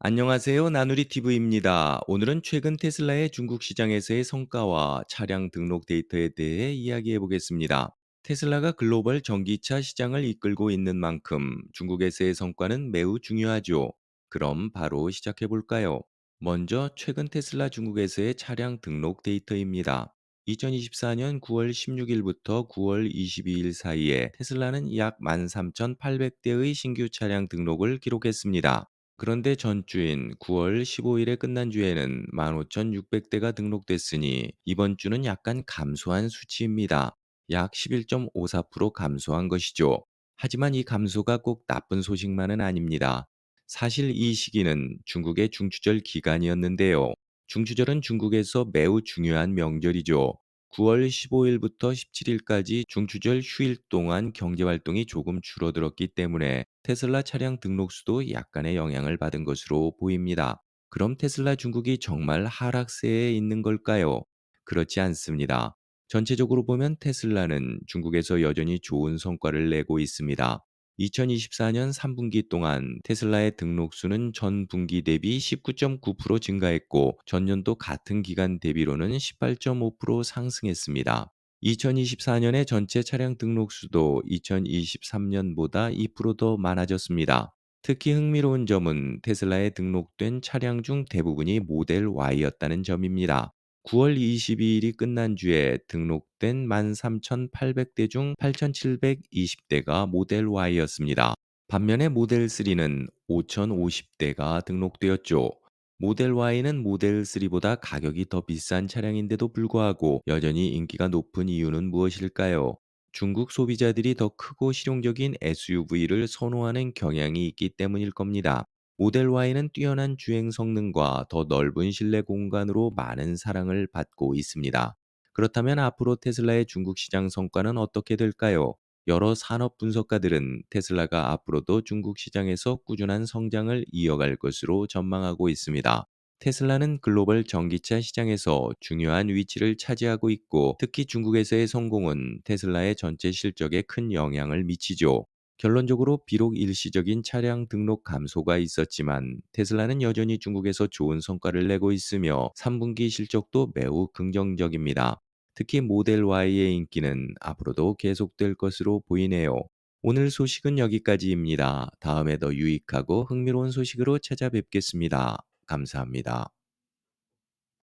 안녕하세요. 나누리티브입니다. 오늘은 최근 테슬라의 중국 시장에서의 성과와 차량 등록 데이터에 대해 이야기해 보겠습니다. 테슬라가 글로벌 전기차 시장을 이끌고 있는 만큼 중국에서의 성과는 매우 중요하죠. 그럼 바로 시작해 볼까요? 먼저 최근 테슬라 중국에서의 차량 등록 데이터입니다. 2024년 9월 16일부터 9월 22일 사이에 테슬라는 약 13,800대의 신규 차량 등록을 기록했습니다. 그런데 전주인 9월 15일에 끝난 주에는 15,600대가 등록됐으니 이번 주는 약간 감소한 수치입니다. 약 11.54% 감소한 것이죠. 하지만 이 감소가 꼭 나쁜 소식만은 아닙니다. 사실 이 시기는 중국의 중추절 기간이었는데요. 중추절은 중국에서 매우 중요한 명절이죠. 9 월 15 일부터 17 일까지 중추절 휴일 동안 경제 활동이 조금 줄어들었기 때문에 테슬라 차량 등록 수도 약간의 영향을 받은 것으로 보입니다. 그럼 테슬라 중국이 정말 하락세에 있는 걸까요? 그렇지 않습니다. 전체적으로 보면 테슬라는 중국에서 여전히 좋은 성과를 내고 있습니다. 2024년 3분기 동안 테슬라의 등록 수는 전 분기 대비 19.9% 증가했고 전년도 같은 기간 대비로는 18.5% 상승했습니다. 2024년의 전체 차량 등록 수도 2023년보다 2%더 많아졌습니다. 특히 흥미로운 점은 테슬라에 등록된 차량 중 대부분이 모델 Y였다는 점입니다. 9 월 22일이 끝난 주에 등록된 13,800대 중 8,720대가 모델 Y였습니다. 반면에 모델 3는 5,050대가 등록되었죠. 모델 Y는 모델 3보다 가격이 더 비싼 차량인데도 불구하고 여전히 인기가 높은 이유는 무엇일까요? 중국 소비자들이 더 크고 실용적인 SUV를 선호하는 경향이 있기 때문일 겁니다. 모델 Y는 뛰어난 주행 성능과 더 넓은 실내 공간으로 많은 사랑을 받고 있습니다. 그렇다면 앞으로 테슬라의 중국 시장 성과는 어떻게 될까요? 여러 산업 분석가들은 테슬라가 앞으로도 중국 시장에서 꾸준한 성장을 이어갈 것으로 전망하고 있습니다. 테슬라는 글로벌 전기차 시장에서 중요한 위치를 차지하고 있고 특히 중국에서의 성공은 테슬라의 전체 실적에 큰 영향을 미치죠. 결론적으로 비록 일시적인 차량 등록 감소가 있었지만 테슬라는 여전히 중국에서 좋은 성과를 내고 있으며 3분기 실적도 매우 긍정적입니다. 특히 모델 Y의 인기는 앞으로도 계속될 것으로 보이네요. 오늘 소식은 여기까지입니다. 다음에 더 유익하고 흥미로운 소식으로 찾아뵙겠습니다. 감사합니다.